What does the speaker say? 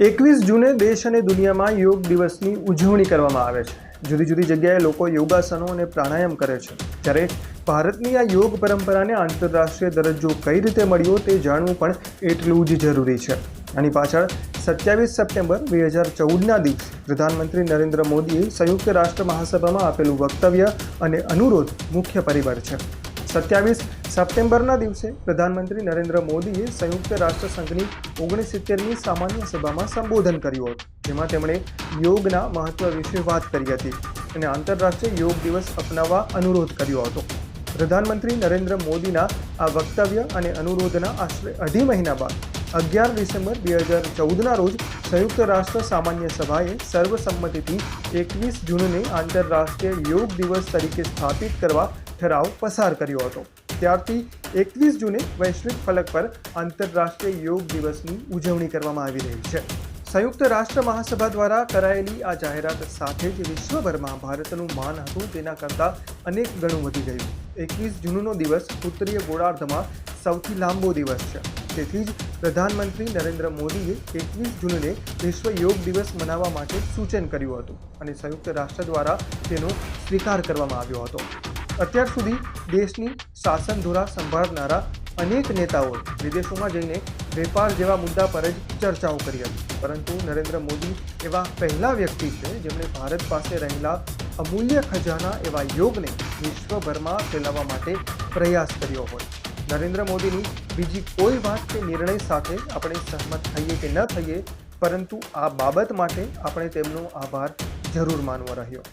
એકવીસ જૂને દેશ અને દુનિયામાં યોગ દિવસની ઉજવણી કરવામાં આવે છે. જુદી જુદી જગ્યાએ લોકો યોગાસનો અને પ્રાણાયામ કરે છે. જ્યારે ભારતની આ યોગ પરંપરાને આંતરરાષ્ટ્રીય દરજ્જો કઈ રીતે મળ્યો તે જાણવું પણ એટલું જ જરૂરી છે. આની પાછળ સત્યાવીસ સપ્ટેમ્બર બે હજાર ચૌદના દિવસે પ્રધાનમંત્રી નરેન્દ્ર મોદીએ સંયુક્ત રાષ્ટ્ર મહાસભામાં આપેલું વક્તવ્ય અને અનુરોધ મુખ્ય પરિબળ છે. સત્યાવીસ સપ્ટેમ્બરના દિવસે પ્રધાનમંત્રી નરેન્દ્ર મોદીએ સંયુક્ત રાષ્ટ્ર સંઘની ઓગણસિત્તેરમી સામાન્ય સભામાં સંબોધન કર્યું હતું. જેમાં તેમણે યોગના મહત્વ વિશે વાત કરી હતી અને આંતરરાષ્ટ્રીય યોગ દિવસ અપનાવવા અનુરોધ કર્યો હતો. પ્રધાનમંત્રી નરેન્દ્ર મોદીના આ વક્તવ્ય અને અનુરોધના આશરે અઢી મહિના બાદ, અગિયાર ડિસેમ્બર બે હજાર ચૌદના રોજ સંયુક્ત રાષ્ટ્ર સામાન્ય સભાએ સર્વસંમતિથી એકવીસ જૂનને આંતરરાષ્ટ્રીય યોગ દિવસ તરીકે સ્થાપિત કરવા ઠરાવ પસાર કર્યો હતો. ત્યારથી એકવીસ જૂને વૈશ્વિક ફલક પર આંતરરાષ્ટ્રીય યોગ દિવસની ઉજવણી કરવામાં આવી રહી છે. સંયુક્ત રાષ્ટ્ર મહાસભા દ્વારા કરાયેલી આ જાહેરાત સાથે જ વિશ્વભરમાં ભારતનું માન હતું તેના કરતાં અનેક ગણું વધી ગયું. એકવીસ જૂનનો દિવસ ઉત્તરીય ગોળાર્ધમાં સૌથી લાંબો દિવસ છે. તેથી જ પ્રધાનમંત્રી નરેન્દ્ર મોદીએ એકવીસ જૂનને વિશ્વ યોગ દિવસ મનાવવા માટે સૂચન કર્યું હતું અને સંયુક્ત રાષ્ટ્ર દ્વારા તેનો સ્વીકાર કરવામાં આવ્યો હતો. અત્યાર સુધી દેશની શાસન ધોરા સંભાળનારા અનેક નેતાઓએ વિદેશોમાં જઈને વેપાર જેવા મુદ્દા પર જ ચર્ચાઓ કરી હતી. પરંતુ નરેન્દ્ર મોદી એવા પહેલા વ્યક્તિ છે જેમણે ભારત પાસે રહેલા અમૂલ્ય ખજાના એવા યોગને વિશ્વભરમાં ફેલાવવા માટે પ્રયાસ કર્યો હોય. નરેન્દ્ર મોદીની બીજી કોઈ વાત કે નિર્ણય સાથે આપણે સહમત થઈએ કે ન થઈએ, પરંતુ આ બાબત માટે આપણે તેમનો આભાર જરૂર માનવો રહ્યો.